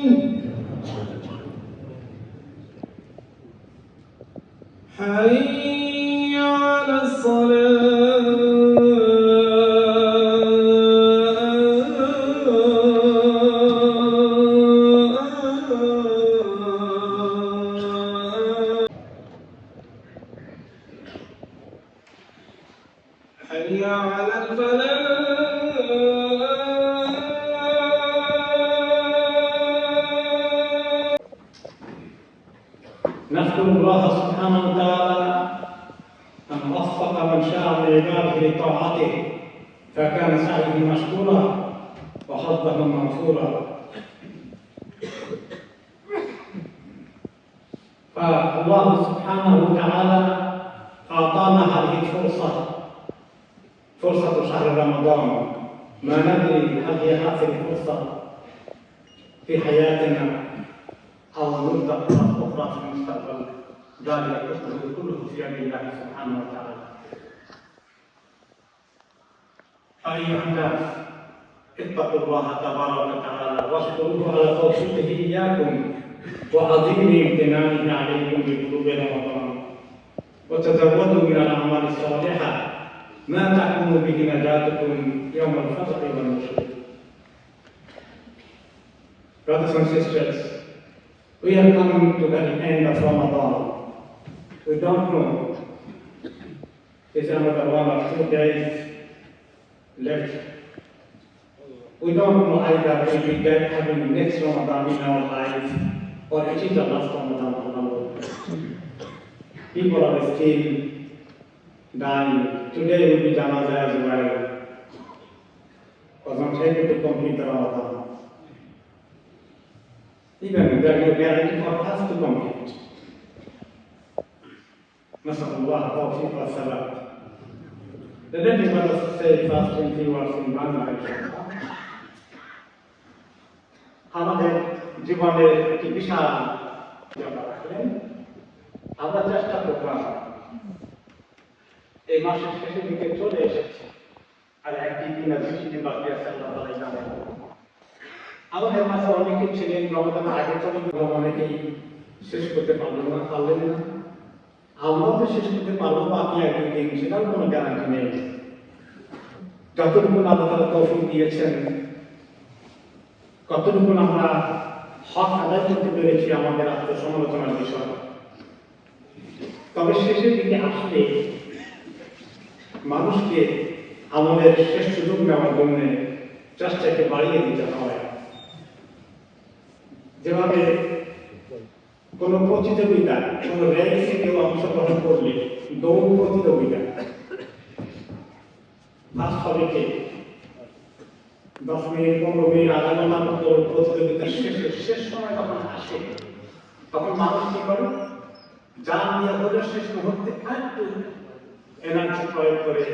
Amen. الله سبحانه وتعالى أن وفق من شاء من عباده لطاعته فكان سعيه مشكورا وحظه مغفورا فالله سبحانه وتعالى أعطانا هذه الفرصة فرصة شهر رمضان. ما ندري هل هي هذه الفرصة في حياتنا أو نبدأ أخرى في المستقبل. ذلك كله كله في يد الله سبحانه وتعالى. أيها الناس اتقوا الله تبارك وتعالى واشكروه على توفيقه إياكم وعظيم امتنانه عليكم بقلوب رمضان. وتزودوا من الأعمال الصالحة ما تكون به نجاتكم يوم الفزع والنشور Brothers and sisters, we are coming to the end of Ramadan. We don't know. It's another one or two days left. We don't know either will we get having next Ramadan in our life or it is the last Ramadan. People are still dying. Today we will be Janazah as well. Was not able to complete the Ramadan. Even there is no guarantee for us to complete. نسأل الله التوفيق والثبات. The next let us say first in few words in Bangladesh. আমাদের জীবনের একটি বিশাল ব্যাপার রাখলেন আমরা চেষ্টা করলাম এই মাসের শেষের দিকে চলে এসেছে আর একদিন দিন আর বেশি দিন বাকি আছে আল্লাহ তালাই জানেন আমাদের মাঝে অনেকে ছিলেন রমজানের আগে চলে অনেকেই শেষ করতে পারলেন না পারলেন না আমরাও তো শেষ করতে পারব বাকি একদিন দিন সেটার কোনো গ্যারান্টি নেই। যতটুকু আল্লাহ তালা তৌফিক দিয়েছেন, কতটুকু আমরা হক আদায় করতে পেরেছি আমাদের আত্মসমালোচনার বিষয়। তবে শেষের দিকে আসলে মানুষকে আমাদের শেষ সুযোগ নেওয়ার জন্য চেষ্টাকে বাড়িয়ে দিতে হয়। যেভাবে কোনো প্রতিযোগিতা, কোনো রেসে কেউ অংশগ্রহণ করলে দৌড় প্রতিযোগিতা। ফার্স্ট দশ মিনিট, পনেরো মিনিট, আধা ঘণ্টার মতো প্রতিযোগিতার শেষে সময় আসে, তখন মানুষ কি করে? যা নিয়ে শেষ মুহূর্তে একটু এনার্জি প্রয়োগ করে,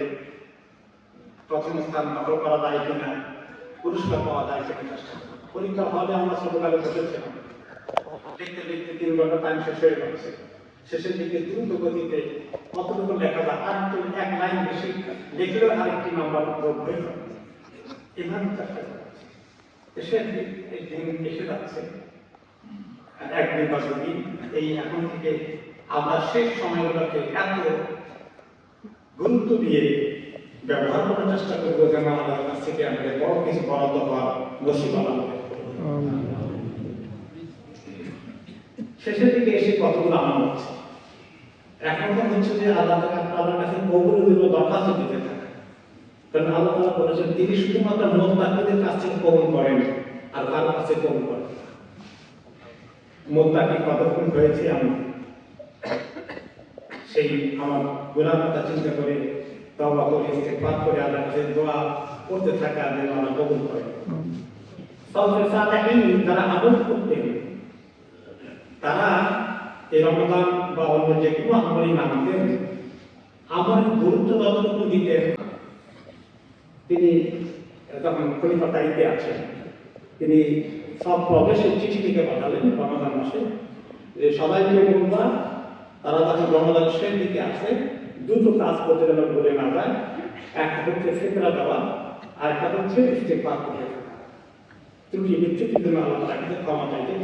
প্রথম স্থান দখল করা যায় কিনা, পুরস্কার পাওয়া যায় কিনা, পরীক্ষা হলে আমরা ছোটকালে বসেছিলাম। লিখতে লিখতে তিন ঘণ্টা টাইম শেষ হয়ে গেছে। শেষের দিকে দ্রুত গতিতে কতটুকু লেখা যায়? আর একটু, এক লাইন বেশি লিখলেও আরেকটি নাম্বার যোগ হয়ে। যাবে এভাবে চেষ্টা এই দিন এসে যাচ্ছে। বা দুদিন এই এখন থেকে আমরা শেষ সময়গুলোকে এত গুরুত্ব দিয়ে ব্যবহার করার চেষ্টা করব যেন আমাদের কাছ থেকে আমাদের বড় কিছু বরাদ্দ হওয়ার নসিব আল্লাহ। শেষের দিকে এসে কতগুলো আমল হচ্ছে? এখন তো হচ্ছে যে আল্লাহ আল্লাহর কাছে কবুল দিল দরখাস্ত দিতে থাকে। কারণ আল্লাহ তাআলা বলেছেন, তিনি শুধুমাত্র মোত্তাকিদের কাছ থেকে কবুল করেন, আর কারও কাছে কবুল করেন মোত্তাকি কতক্ষণ হয়েছে আমি সেই আমার গুনার কথা চিন্তা করে, তওবা করে, ইস্তেগফার করে আল্লাহর কাছে দোয়া করতে থাকা যেন আল্লাহ কবুল করে সলফে সালেহিন যারা আমল করতেন তারা এই রমজান বা অন্য যে কোনো আমলই মানতেন আমার গুরুত্ব যতটুকু দিতেন তিনি যখন খলিফা আছেন, তিনি সব প্রবেশের চিঠি লিখে পাঠালেন রমজান মাসে। যে সবাইকে বলবা তারা যখন রমজান শেষ দিকে আসে দুটো কাজ করতে যেন বলে না যায়। একটা হচ্ছে ফিতরা দেওয়া আর একটা হচ্ছে ইস্তেকবার থাকা। ত্রুটি বিচ্যুতির জন্য আল্লাহ কিন্তু ক্ষমা চাইতে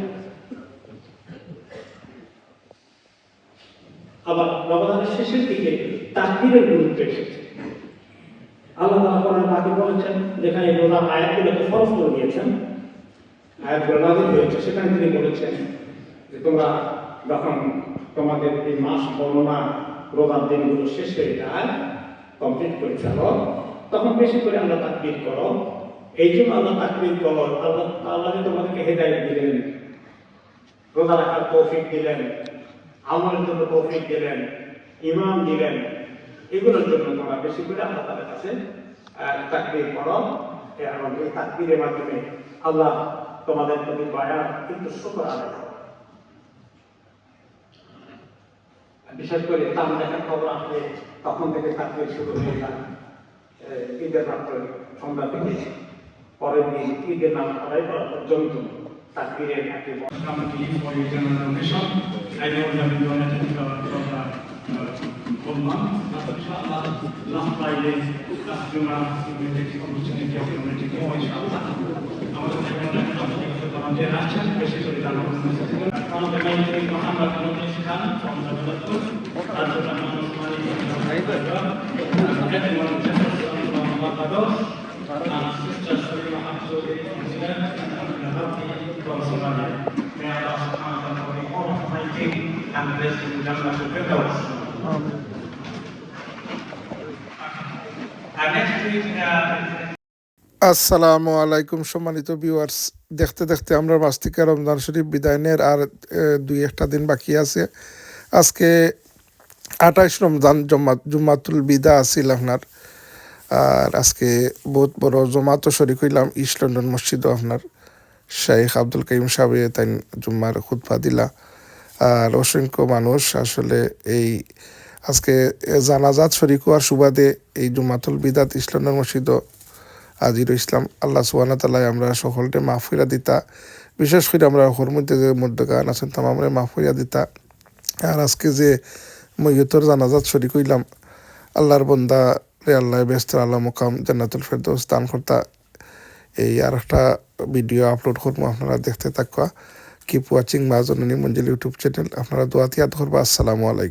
আবার রমাদানের শেষের দিকে তাকবীরের গুরুত্ব এসেছে। আল্লাহ তাআলা কোরআন পাকে বলেছেন? যেখানে রোজার আয়াতগুলোকে ফরজ করে দিয়েছেন, আয়াতগুলো নাযিল হয়েছে, সেখানে তিনি বলেছেন যে তোমরা যখন তোমাদের এই মাস বর্ণনা রোজার দিনগুলো শেষ হয়ে যায়, কমপ্লিট করে ফেলো, তখন বেশি করে আল্লাহ তাকবীর করো। এই জন্য আল্লাহ তাকবীর করো। আল্লাহ আল্লাহ তোমাদেরকে হেদায়েত দিলেন, রোজা রাখার তৌফিক দিলেন আমলের জন্য তৌফিক দিলেন ইমাম দিলেন এগুলোর জন্য তোমরা বেশি করে আল্লাহ তাদের কাছে তাকবীর করো এবং এই তাকবীরের মাধ্যমে আল্লাহ তোমাদের প্রতি দয়া, কিন্তু শুকর আদায় করো। বিশেষ করে তাম দেখার খবর আসলে তখন থেকে তাকবীর শুরু হয়ে যায় ঈদের মাত্র সন্ধ্যা থেকে। পরের দিন ঈদের নাম আদায় করা পর্যন্ত তাকবীরের একটি Committee for your general donation. I know we have been donated to our program, uh, Ummah. But inshallah, last Friday, last Juma, we will take the opportunity of community to inshallah. আমাদের আছেন বেশি করে দান আমাদের মন্ত্রী মোহাম্মদ নজরুল খান from Jabalpur, Abdul Rahman Osmani from Hyderabad, and everyone from আসসালামু আলাইকুম সম্মানিত ভিউয়ার্স দেখতে দেখতে আমরা মাস থেকে রমজান শরীফ বিদায় নেয়ার আর দুই একটা দিন বাকি আছে। আজকে আঠাইশ রমজান জমা জুমাতুল বিদা আছিল আপনার। আর আজকে বহুত বড় জমাতো শরিক হইলাম ইস্ট লন্ডন মসজিদও আপনার। শাইখ আব্দুল কাইম সাহেব তাই জুম্মার খুতফা দিলা। আর অসংখ্য মানুষ আসলে এই আজকে জানাজাত শরিক হওয়ার সুবাদে এই জুমাতুল বিদাত ইস্ট লন্ডন মসজিদও আজির ইসলাম, আল্লাহ সুবাহ তাল্লাহ আমরা সকলকে মাহফিরা দিতা। বিশেষ করে আমরা ওর মধ্যে যে মধ্যগান আছেন তাম আমরা মাহফিরা দিতা। আর আজকে যে মৈয়তর জানাজাত শরিক হইলাম, আল্লাহর বন্দা রে আল্লাহ ব্যস্ত, আল্লাহ মোকাম জান্নাতুল ফেরদৌস দান কর্তা। এই আর একটা ভিডিও আপলোড করব, আপনারা দেখতে থাকা কিপ ওয়াচিং মা জননী মঞ্জিল ইউটিউব চ্যানেল আপনারা দোয়াতিয়াত করবা আসসালামু আলাইকুম